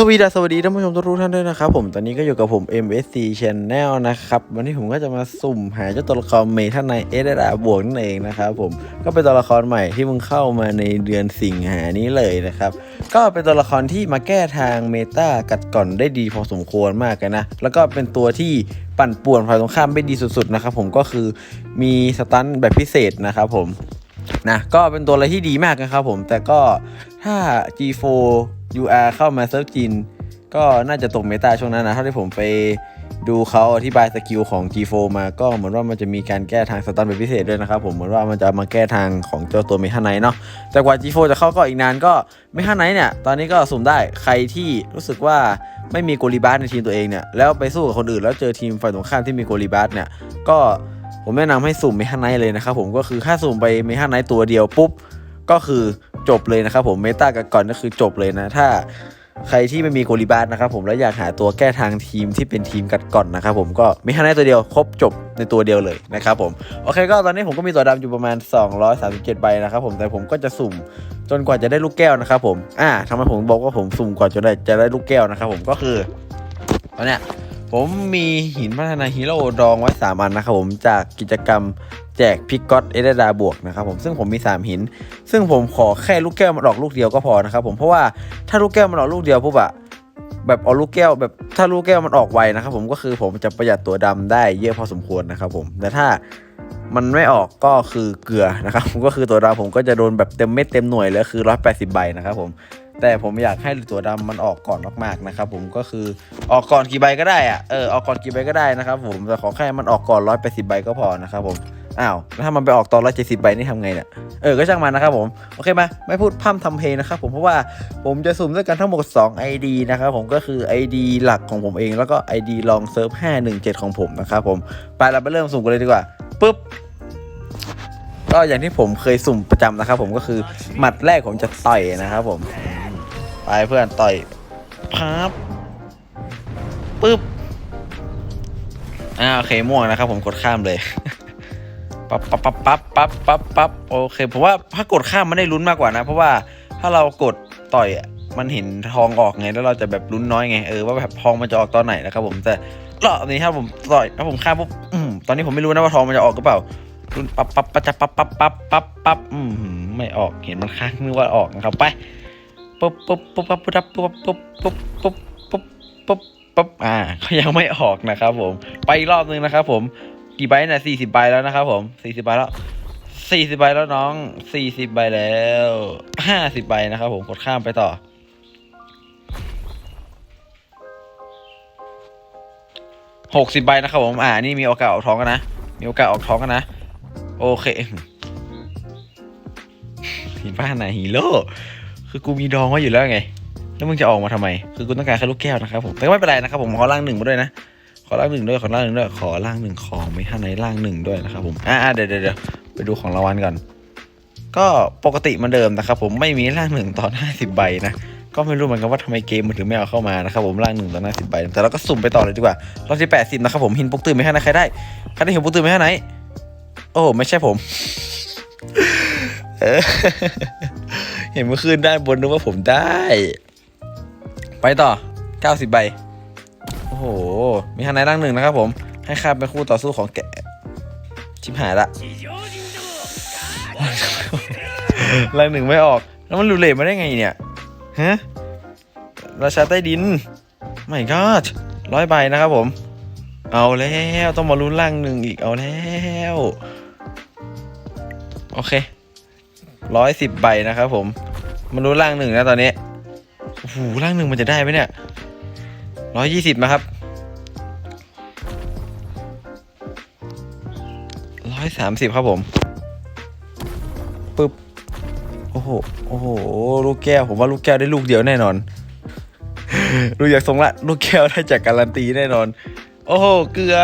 สวีดัสวัสดีท่านผู้ชมทุกท่านด้วยนะครับผมตอนนี้ก็อยู่กับผม MSC Channel นะครับ วันนี้ผมก็จะมาสุ่มหาเจ้าตัวละครเมทันในเอเดดาบวกนั่นเองนะครับผมก็เป็นตัวละครใหม่ที่มึงเข้ามาในเดือนสิงหานี้เลยนะครับ ก็เป็นตัวละครที่มาแก้ทางเมตากัดก่อนได้ดีพอสมควรมากเลยนะ แล้วก็เป็นตัวที่ปั่นป่วนฝ่ายตรงข้ามได้ดีสุดๆนะครับผมก็คือมีสตันแบบพิเศษนะครับผมนะก็เป็นตัวอะไรที่ดีมากนะครับผมแต่ก็ถ้า G4 UR เข้ามาเซิร์ฟจีน ก็น่าจะตกเมตาช่วงนั้นนะเท่าที่ผมไปดูเขาอธิบายสกิลของ G4 มาก็เหมือนว่ามันจะมีการแก้ทางสตันเป็นพิเศษด้วยนะครับผมเหมือนว่ามันจะมาแก้ทางของเจ้าตัวเมทันไนเนาะแต่กว่า G4 จะเข้าก็อีกนานก็เมทันไนเนี่ย ตอนนี้ก็สุ่มได้ใครที่รู้สึกว่าไม่มีโกลิบาสในทีมตัวเองเนี่ย แล้วไปสู้กับคนอื่นแล้วเจอทีมฝ่ายตรงข้ามที่มีโกลิบาสเนี่ย ก็ผมแนะนำให้สุ่มเมทันไนเลยนะครับผมก็คือถ้าสุ่มไปเมทันไนตัวเดียวปุ๊บก็คือ จบเลยนะครับผมเมตากับก่อนก็คือจบเลยนะ ถ้าใครที่ไม่มีโกลิบาสนะครับผมแล้วอยากหาตัวแก้ทางทีมที่เป็นทีมกัดก่อนนะครับผมก็เมทันไนตัวเดียวครบจบในตัวเดียวเลยนะครับผมโอเคก็ตอนนี้ผมก็มีตัวดำอยู่ประมาณ 237ใบนะครับผมแต่ผมก็จะสุ่มจนกว่าจะได้ลูกแก้วนะครับผมอ่าทำไมผมบอกว่าผมสุ่มก่อนจะได้จะได้ลูกแก้วนะครับผมก็คือตอนเนี้ย ผมมีหินพัฒนาฮีโร่ดองไว้3อันนะครับผมจากกิจกรรมแจกพิกก็อตเอเดดาบวกนะครับผมซึ่งผมมี 3 หิน ซึ่งผมขอแค่ลูกแก้วมันออกลูกเดียวก็พอนะครับผมเพราะว่าถ้าลูกแก้วมันออกลูกเดียวปุ๊บอะแบบเอาลูกแก้วแบบถ้าลูกแก้วมันออกไวนะครับผมก็คือผมจะประหยัดตัวดำได้เยอะพอสมควรนะครับผมแต่ถ้ามันไม่ออกก็คือเกลือนะครับก็คือตัวดำผมก็จะโดนแบบเต็มเม็ดเต็มหน่วยเลยคือ 180 ใบนะครับผม แต่ผมอยากให้ตัวดำมันออกก่อนมากๆนะครับผมก็คือออกก่อนกี่ใบก็ได้อะเออออกก่อนกี่ใบก็ได้นะครับผมแต่ขอแค่มันออกก่อนร้อยแปดสิบใบก็พอนะครับผมอ้าวแล้วถ้ามันไปออกตอนร้อยเจ็ดสิบใบนี่ทำไงเนี่ยเออก็ช่างมันนะครับผมโอเคมาไม่พูดพร่ำทำเพลงนะครับผมเพราะว่าผมจะสุ่มด้วยกันทั้งหมด 2 ID นะครับผมก็คือ ID หลักของผมเองแล้วก็ ID ลองเซิร์ฟ517 ของผมนะครับผมไปเราไปเริ่มสุ่มกันเลยดีกว่าปุ๊บก็อย่างที่ผมเคยสุ่มประจำนะครับผมก็คือหมัดแรกผมจะต่อยนะครับผม ไปเพื่อนต่อยพับปึ๊บอ่าโอเคม่วงนะครับ ผมกดข้ามเลยปั๊บปั๊บปั๊บปั๊บปั๊บปั๊บปั๊บโอเคผมว่าถ้ากดข้ามมันได้ลุ้นมากกว่านะ เพราะว่าถ้าเรากดต่อยมันเห็นทองออกไงแล้วเราจะแบบลุ้นน้อยไงเออว่าแบบทองมันจะออกตอนไหนนะครับ ผมแต่รอบนี้ถ้าผมต่อยถ้าผมข้ามปุ๊บตอนนี้ผมไม่รู้นะว่าทองมันจะออกหรือเปล่าลุ้นปั๊บปั๊บปั๊บจะปั๊บปั๊บปั๊บปั๊บปั๊บอืมไม่ออกเห็นมันค้างนึกว่าออกนะครับไป ปุ๊บปุ๊บปุ๊บปุ๊บปุ๊บปุ๊บปุ๊บปุ๊บปุ๊บปุ๊บปุ๊บปุ๊บอ่าเขายังไม่ออกนะครับผม ไปอีกรอบนึงนะครับผมกี่ใบเนี่ยสี่สิบใบแล้วนะครับผมสี่สิบใบแล้วสี่สิบใบแล้วน้องสี่สิบใบแล้วห้าสิบใบนะครับผมกดข้ามไปต่อหกสิบใบนะครับผมอ่านี่มีโอกาสออกท้องกันนะ มีโอกาสออกท้องกันนะ โอเคหินผ้าไหนฮีโร่ คือกูมีดองไว้อยู่แล้วไง แล้วมึงจะออกมาทำไม คือกูต้องการแค่ลูกแก้วนะครับผมแต่ก็ไม่เป็นไรนะครับผมขอล่างหนึ่งมาด้วยนะ ขอล่างหนึ่งด้วย ขอล่างหนึ่งด้วย ขอล่างหนึ่งของไม่ท่านในล่างหนึ่งด้วยนะครับผม อ่าเดี๋ยวเดี๋ยวเดี๋ยวไปดูของรางวัลก่อน ก็ปกติเหมันเดิมนะครับผมไม่มีล่างหนึ่งตอนห้าสิบใบนะ ก็ไม่รู้เหมือนกันว่าทำไมเกมมันถึงไม่เอาเข้ามานะครับผมล่างหนึ่งตอนห้าสิบใบ แต่เราก็สุ่มไปต่อเลยดีกว่ารอบที่แปดสิบนะครับผมหินปกตื่นไม่ท่านไหนใครได้ใครได้หินปกตื่นไม่ท่านไหน โอ้ไม่ใช่ผมเออ เห็นเมื่อคืนด้านบนนึกว่าผมได้ ไปต่อ 90 ใบ โอ้โห มีทางไหนร่างหนึ่งนะครับผม ให้ข้าเป็นคู่ต่อสู้ของแกชิบหายละร่างหนึ่งไม่ออก แล้วมันหลุดเลวมาได้ไงเนี่ย ฮะ ราชาใต้ดินไม่ก็ร้อยใบนะครับผม เอาแล้วต้องมาลุ้นร่างหนึ่งอีกเอาแล้ว โอเค ร้อยสิบใบนะครับผมมารู้ร่างหนึ่งนะตอนนี้โอ้โหร่างหนึ่งมันจะได้ไหมเนี่ยร้อยยี่สิบนะครับร้อยสามสิบครับผมปึ๊บโอ้โหโอ้โหลูกแก้วผมว่าลูกแก้วได้ลูกเดียวแน่นอนดูอยากทรงละ ลูกแก้วได้จากการันตีแน่นอน โอ้โห เกลือ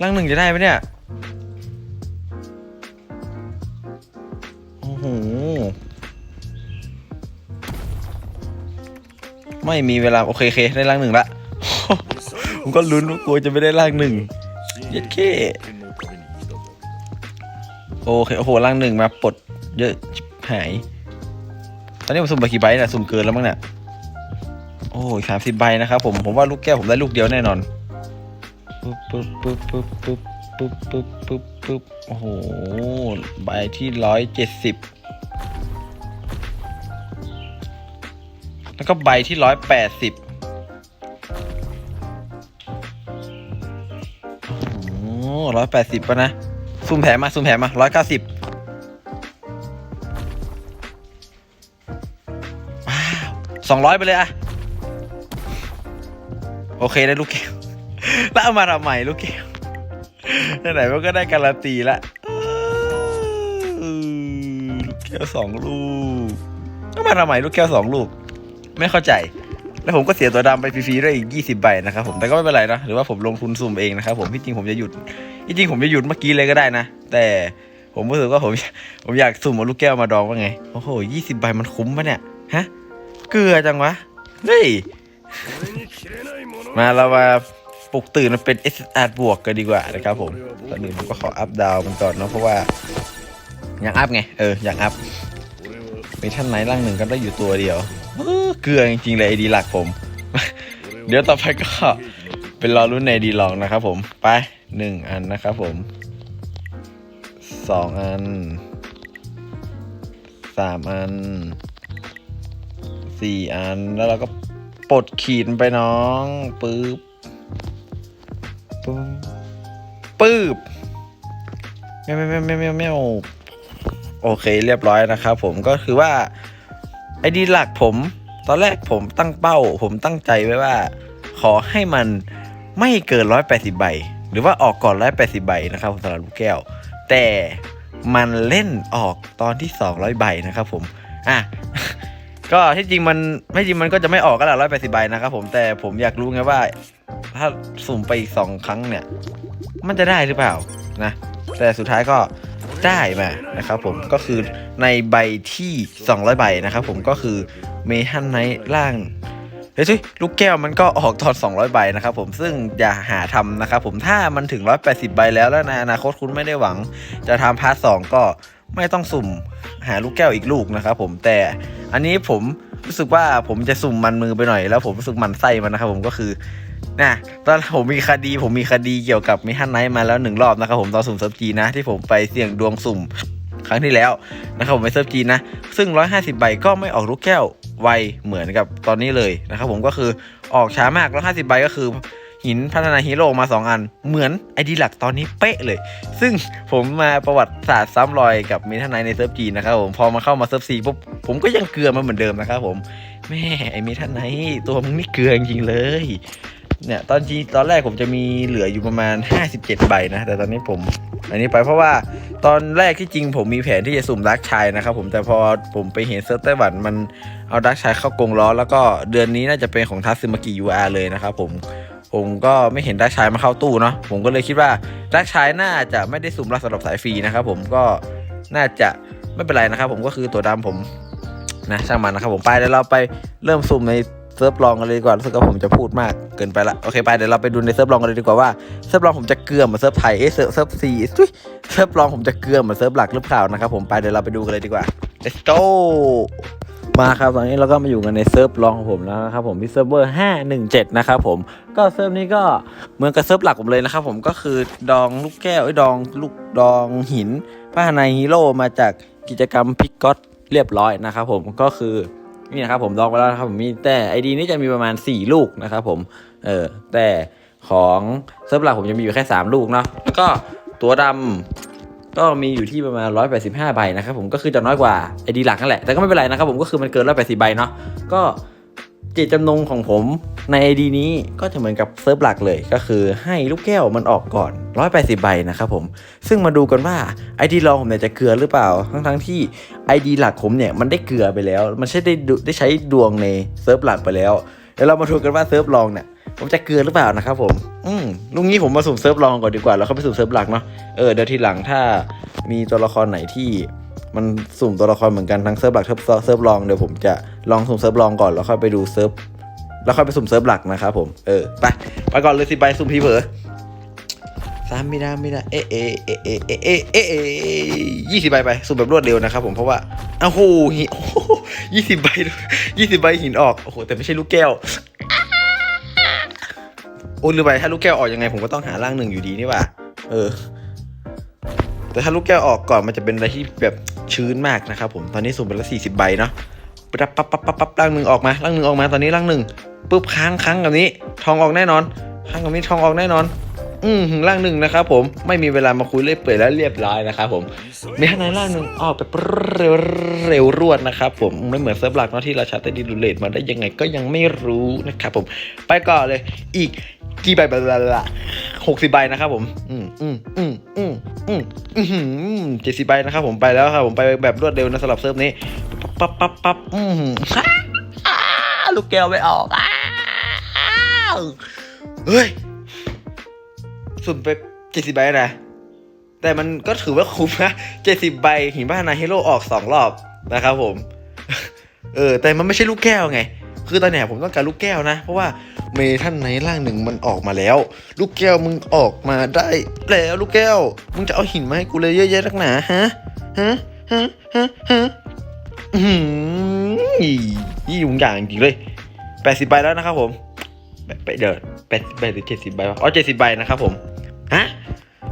ร่างหนึ่งจะได้ไหมเนี่ย โอ้โหไม่มีเวลา โอเคโอเคได้ร่างหนึ่งละผมก็ลุ้นว่ากลัวจะไม่ได้ร่างหนึ่งเย็ดเคโอเคโอ้โหร่างหนึ่งมาปลดเยอะหาย ตอนนี้ผมสุ่มไปกี่ใบนี่ยสุ่มเกินแล้วมั้งเนี่ยโอ้ยสามสิบใบนะครับผม ผมว่าลูกแก้วผมได้ลูกเดียวแน่นอนปึ๊บปึ๊บปึ๊บปึ๊บปึ๊บ ปึ๊บปึ๊บปึ๊บปึ๊บโอ้โห ใบที่ร้อยเจ็ดสิบแล้วก็ใบที่ร้อยแปดสิบโอ้ร้อยแปดสิบป่ะนะซุ่มแผลมาซุ่มแผลมาร้อยเก้าสิบว้าวสองร้อยไปเลยอะโอเคได้ลูกแก้วแล้วเอามาทำใหม่ลูกแก้ว ไหนๆมันก็ได้การันตีละลูกแก้วสองลูกเอามาทำใหม่ลูกแก้วสองลูก ไม่เข้าใจ แล้วผมก็เสียตัวดำไปฟรีๆด้วยอีก20ใบนะครับผมแต่ก็ไม่เป็นไรนะหรือว่าผมลงทุนสุ่มเองนะครับผมที่จริงผมจะหยุดที่จริงผมจะหยุดเมื่อกี้เลยก็ได้นะ แต่ผมรู้สึกว่าผมผมอยากสุ่มเอาลูกแก้วมาดองว่าไงโอ้โห20ใบมันคุ้มปะเนี่ยฮะเกลือจังวะเฮ้ยมาเรามา ปลุกตื่นมันเป็น SR บวกกันดีกว่านะครับผมตอนนี้ผมก็ขออัพดาวมันก่อนเนาะเพราะว่าอยากอัพไงเอออยากอัพมีท่านไหนร่างหนึ่งก็ได้อยู่ตัวเดียวเกลือจริงๆเลยไอดีหลักผม เดี๋ยวต่อไปก็เป็นรอรุ่นในดีลองนะครับผมไปหนึ่งอันนะครับผมสองอันสามอันสี่อันแล้วเราก็ปลดขีดไปน้องปึ๊บ ปึ๊บปึ๊บแมวแมวแมวแมวแมวแมวโอเคเรียบร้อยนะครับผมก็คือว่าไอดีหลักผม ตอนแรกผมตั้งเป้า ผมตั้งใจไว้ว่า ขอให้มันไม่เกิน180ใบ หรือว่าออกก่อน180ใบนะครับสำหรับลูกแก้ว แต่มันเล่นออกตอนที่200ใบนะครับผมอะ ก็ที่จริงมันไม่จริงมันก็จะไม่ออกก็แหละ180ใบนะครับผมแต่ผมอยากรู้ไงว่า ถ้าสุ่มไปอีกสองครั้งเนี่ย มันจะได้หรือเปล่านะ แต่สุดท้ายก็ได้มานะครับผมก็คือในใบที่ 200 ใบนะครับผมก็คือเมทันไนท์ล่างเฮ้ยลูกแก้วมันก็ออกตอน200 ใบนะครับผมซึ่งอย่าหาทำนะครับผมถ้ามันถึง 180 ใบแล้วแล้วในอนาคตคุณไม่ได้หวัง จะทำพาร์ทสองก็ ไม่ต้องสุ่มหาลูกแก้วอีกลูกนะครับผมแต่อันนี้ผมรู้สึกว่าผมจะสุ่มมันมือไปหน่อยแล้วผมรู้สึกมันไส้มันนะครับผมก็คือนะตอนผมมีคดีผมมีคดีเกี่ยวกับมิฮันไนท์มาแล้วหนึ่งรอบนะครับผมตอนสุ่มเซิฟจีนะที่ผมไปเสี่ยงดวงสุ่มครั้งที่แล้วนะครับผมไปเซิร์ฟจีนะ ซึ่ง 150 ใบก็ไม่ออกลูกแก้วไวเหมือนกับตอนนี้เลยนะครับผมก็คือออกช้ามาก 150 ใบก็คือ หินพัฒนาฮีโร่มา 2 อัน เหมือนไอดีหลักตอนนี้เป๊ะเลย ซึ่งผมมาประวัติศาสตร์ซ้ำรอยกับมิทันไนในเซิร์ฟจีนะครับผมพอมาเข้ามาเซิร์ฟซีปุ๊บผมก็ยังเกลือมาเหมือนเดิมนะครับผมแม่ไอมิทันไนตัวมึงนี่เกลือจริงเลยเนี่ยตอนจีตอนแรกผมจะมีเหลืออยู่ประมาณ 57 ใบนะ แต่ตอนนี้ผม อันนี้ไปเพราะว่าตอนแรกที่จริงผมมีแผนที่จะสุ่มดักชายนะครับผมแต่พอผมไปเห็นเซิร์ฟไต้หวันมันเอาดักชายเข้ากรงล้อ แล้วก็เดือนนี้น่าจะเป็นของทัสซึมากิยูอาเลยนะครับผม ผมก็ไม่เห็นดักชายมาเข้าตู้เนาะผมก็เลยคิดว่าดักชายน่าจะไม่ได้สุ่มรับสำหรับสายฟรีนะครับผมก็น่าจะไม่เป็นไรนะครับ ผมก็คือตัวดำผมนะช่างมันนะครับผมไปเดี๋ยวเราไปเริ่มสุ่มในเซิร์ฟลองกันเลยดีกว่ารู้สึกว่าผมจะพูดมากเกินไปละโอเคไปเดี๋ยวเราไปดูในเซิร์ฟลองกันเลยดีกว่าว่าเซิร์ฟลองผมจะเกลือเหมือนเซิร์ฟไทยเอ้เซิร์ฟเซิร์ฟซีเซิร์ฟลองผมจะเกลือเหมือนเซิร์ฟหลักหรือเปล่านะครับผมไปเดี๋ยวเราไปดูกันเลยดีกว่า let's go มาครับตอนนี้เราก็มาอยู่กันในเซิร์ฟลองของผมแล้วนะครับผมที่เซิร์ฟเวอร์517 นะครับผมก็เซิร์ฟนี้ก็เหมือนกับเซิร์ฟหลักผมเลยนะครับผมก็คือดองลูกแก้วไอ้ดองลูกดองหินผ้าในฮีโร่มาจากกิจกรรมพิกก็ตเรียบร้อยนะครับผมก็คือนี่นะครับผมดองไปแล้วนะครับผมมีแต่ไอดีนี้จะมีประมาณ 4 ลูกนะครับผมเออแต่ของเซิร์ฟหลักผมจะมีอยู่แค่ 3 ลูกเนาะแล้วก็ตัวดำ ก็มีอยู่ที่ประมาณ 185 ใบนะครับผมก็คือจะน้อยกว่าไอดีหลักนั่นแหละแต่ก็ไม่เป็นไรนะครับผมก็คือมันเกิน 180 ใบเนาะก็เจตจำนงของผมในไอดีนี้ก็จะเหมือนกับเซิร์ฟหลักเลยก็คือให้ลูกแก้วมันออกก่อน 180 ใบนะครับผม ซึ่งมาดูกันว่าไอดีรองผมเนี่ยจะเกลือหรือเปล่า ทั้งทั้งที่ไอดีหลักผมเนี่ยมันได้เกลือไปแล้ว มันใช้ได้ได้ใช้ดวงในเซิร์ฟหลักไปแล้วเดี๋ยวเรามาดูกันว่าเซิร์ฟรองเนี่ย ผมจะเกลือหรือเปล่านะครับผม อืมลุงนี้ผมมาสุ่มเซิร์ฟลองก่อนดีกว่า แล้วเขาไปสุ่มเซิร์ฟหลักเนาะ เออ เดี๋ยวทีหลังถ้ามีตัวละครไหนที่มันสุ่มตัวละครเหมือนกันทั้งเซิร์ฟหลักเซิร์ฟลองเดี๋ยวผมจะลองสุ่มเซิร์ฟลองก่อนแล้วค่อยไปดูเซิร์ฟแล้วค่อยไปสุ่มเซิร์ฟหลักนะครับผม เออ ไป ไปก่อนเลยสิไปสุ่มพีเผอสามไม่ได้ไม่ได้ เอ๊ะเอ๊ะเอ๊ะเอ๊ะเอ๊ะเอ๊เอยี่สิบใบไป สุ่มแบบรวดเร็วนะครับผม เพราะว่าอ้าวโหยี่สิบใบยี่สิบใบหินออก โอ้โห แต่ไม่ใช่ลูกแก้ว โอ้ลืมไปถ้าลูกแก้วออกยังไงผมก็ต้องหาร่างหนึ่งอยู่ดีนี่ว่าเออ แต่ถ้าลูกแก้วออกก่อนมันจะเป็นอะไรที่แบบชื้นมากนะครับผมตอนนี้สุ่มไปล้วสี่สิบใบเนาะปั๊บปั๊บปั๊บปั๊บปั๊บร่างหนึ่งออกมาร่างหนึ่งออกมาตอนนี้ร่างหนึ่งปุ๊บค้างค้างกับนี้ ทองออกแน่นอนค้างกับนี้ทองออกแน่นอน อืมร่างหนึ่งนะครับผมไม่มีเวลามาคุยเล่ยเปื่อยแล้วเรียบร้อยนะครับผมมีข้างในร่างหนึ่งออกไปเร็วเร็วรวดนะครับผมไม่เหมือนเซิร์ฟหลักเนาะที่ราชาใต้ดิดูเลตมาได้ยังไงก็ยังไม่รู้นะครับผมไปก่อนเลยอีก กี่ใบบละหกสิบใบนะครับผม อืมอืมอืมอืมอืมอืมเจ็ดสิบใบนะครับผมไปแล้วครับผมไปแบบรวดเร็วนะสำหรับเซิร์ฟนี้ ปั๊บปั๊บปั๊บอืมอ้าลูกแก้วไม่ออกเฮ้ย สุ่มไปเจ็ดสิบใบนะ แต่มันก็ถือว่าคุ้มนะเจ็ดสิบใบหินบ้านนาฮีโร่ออกสองรอบนะครับผม เออ แต่มันไม่ใช่ลูกแก้วไง คือตอนเนี้ยผมต้องการลูกแก้วนะ เพราะว่า เมท่านในร่างหนึ่งมันออกมาแล้ว ลูกแก้วมึงออกมาได้แล้วลูกแก้ว มึงจะเอาหินมาให้กูเลยเยอะแยะนักหนาฮะฮะฮะฮะฮะอืมยี่ยุงอย่างจริงเลยแปดสิบใบแล้วนะครับผมไปเดี๋ยวแปดสิบใบหรือเจ็ดสิบใบอ๋อเจ็ดสิบใบนะครับผมฮะ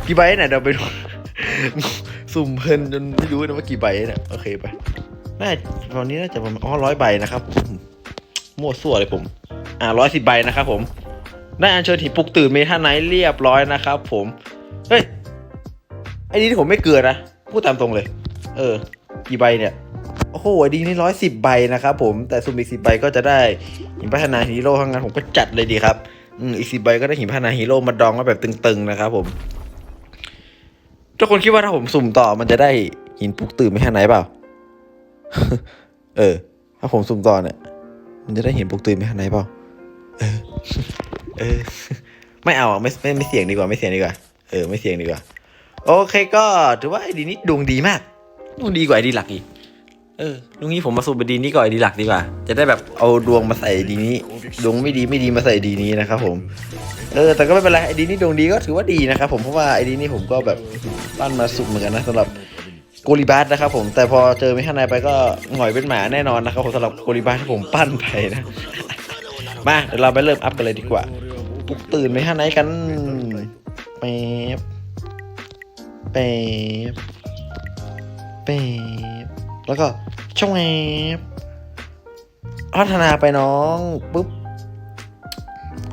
กี่ใบเนี่ยเดี๋ยวไปดูสุ่มเพลินจนไม่รู้นะว่ากี่ใบเนี่ยโอเคไปน่าตอนนี้น่าจะประมาณอ๋อร้อยใบนะครับมมั่วซั่วเลยผม อ่าร้อยสิบใบนะครับผม ได้อัญเชิญหินปลุกตื่นเมทันไนท์เรียบร้อยนะครับผม เฮ้ย ไอ้นี่ที่ผมไม่เกินนะ พูดตามตรงเลย เออ กี่ใบเนี่ย โอ้โหดีนี่ร้อยสิบใบนะครับผม แต่สุ่มอีกสิบใบก็จะได้หินพัฒนาฮีโร่ทั้งนั้นผมก็จัดเลยดีครับ อืมอีกสิบใบก็ได้หินพัฒนาฮีโร่มาดองไว้แบบตึงๆนะครับผมทุกคนคิดว่าถ้าผมสุ่มต่อมันจะได้หินปลุกตื่นไม่แค่ไหนเปล่า เออ ถ้าผมสุ่มต่อเนี่ยมันจะได้หินปุกตื่นไม่แค่ไหนเปล่า เออ เออ ไม่เอาไม่ไม่ไม่เสี่ยงดีกว่าไม่เสี่ยงดีกว่า เออ ไม่เสี่ยงดีกว่า โอเคก็ถือว่าไอดีนี้ดวงดีมากดวงดีกว่าไอดีหลักอีก เออลุงนี้ผมมาสุ่มไปดีนี้ก่อนไอดีหลักดีกว่า จะได้แบบเอาดวงมาใส่ดีนี้ ดวงไม่ดีไม่ดีมาใส่ดีนี้นะครับผม เออ แต่ก็ไม่เป็นไรไอดีนี้ดวงดีก็ถือว่าดีนะครับผมเพราะว่าไอดีนี้ผมก็แบบปั้นมาสุ่มเหมือนกันนะสำหรับโกลิบัสนะครับผมแต่พอเจอไม่ข้างในไปก็หงอยเป็นหมาแน่นอนนะครับผมสำหรับโกลิบัสที่ผมปั้นไปนะ มาเดี๋ยวเราไปเริ่มอัพกันเลยดีกว่าปลุกตื่นไม่ข้างในกันแป๊บแป๊บแป๊บแล้วก็ช่องแอบพัฒนาไปน้องปุ๊บ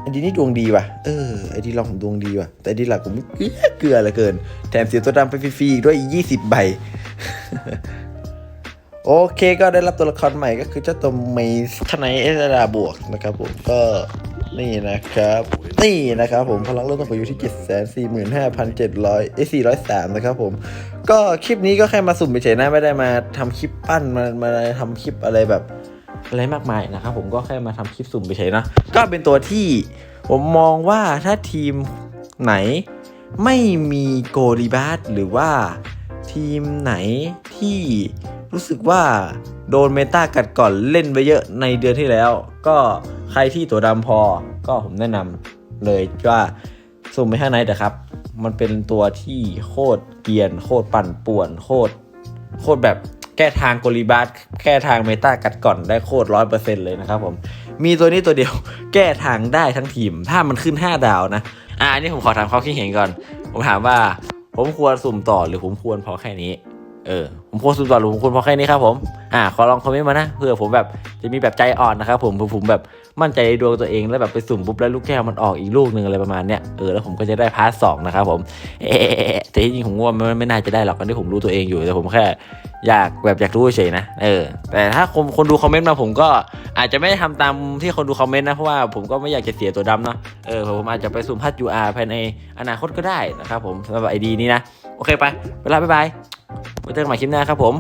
ไอ้ดีนี่ดวงดีว่ะ เออ ไอ้ดีลองดวงดีว่ะ แต่ดีหลักผมเกลือเกลือเหลือเกิน แถมเสียตัวดำไปฟรีๆด้วยยี่สิบใบ โอเคก็ได้รับตัวละครใหม่ก็คือเจ้าตัวเมย์ทนายเอสดาบวกนะครับผมก็นี่นะครับ นี่นะครับผมพลังเริ่มต้นอยู่ที่ 7 4 5 7 0 0เอ้ย403 นะครับผม ก็คลิปนี้ก็แค่มาสุ่มเฉยๆนะไม่ได้มาทำคลิปปั้นมามาทำคลิปอะไรแบบอะไรมากมายนะครับผมก็แค่มาทำคลิปสุ่มไปเฉยๆนะ ก็เป็นตัวที่ผมมองว่าถ้าทีมไหนไม่มีโกลิบาสหรือว่าทีมไหนที่ รู้สึกว่าโดนเมตากัดก่อนเล่นไปเยอะในเดือนที่แล้ว ก็ใครที่ตัวดำพอก็ผมแนะนำเลยว่าสุ่มไม่ให้ไหนแต่ครับ มันเป็นตัวที่โคตรเกียน โคตรปั่นป่วน โคตรโคตรแบบแก้ทางโกลิบาสแก้ทางเมตากัดก่อนได้โคตรร้อยเปอร์เซ็นต์เลยนะครับผม มีตัวนี้ตัวเดียวแก้ทางได้ทั้งทีม ถ้ามันขึ้น 5 ดาวนะ อ่าอันนี้ผมขอถามความคิดเห็นก่อน ผมถามว่า ผมควรสุ่มต่อหรือผมควรพอแค่นี้ เออผมควรสุ่มต่อหรือผมควรพอแค่นี้ครับผมอ่าขอลองคอมเมนต์มานะเพื่อผมแบบจะมีแบบใจอ่อนนะครับผมผมแบบมั่นใจในดวงตัวเองแล้วแบบไปสุ่มปุ๊บแล้วลูกแก้วมันออกอีกลูกหนึ่งอะไรประมาณเนี้ยเออแล้วผมก็จะได้พาร์ทสองนะครับผมเอ๊ะแต่จริงผมว่ามันไม่น่าจะได้หรอกอันนี้ผมรู้ตัวเองอยู่แต่ผมแค่อยากแบบอยากรู้เฉยนะเออแต่ถ้าคนคนดูคอมเมนต์มาผมก็อาจจะไม่ได้ทำตามที่คนดูคอมเมนต์นะเพราะว่าผมก็ไม่อยากจะเสียตัวดำเนาะเออผมอาจจะไปสุ่มพัด UR ภายในอนาคตก็ได้นะครับผมสำหรับไอดีนี้นะโอเคไปเวลาบ๊ายบาย ไว้เจอกันใหม่คลิปหน้าครับผม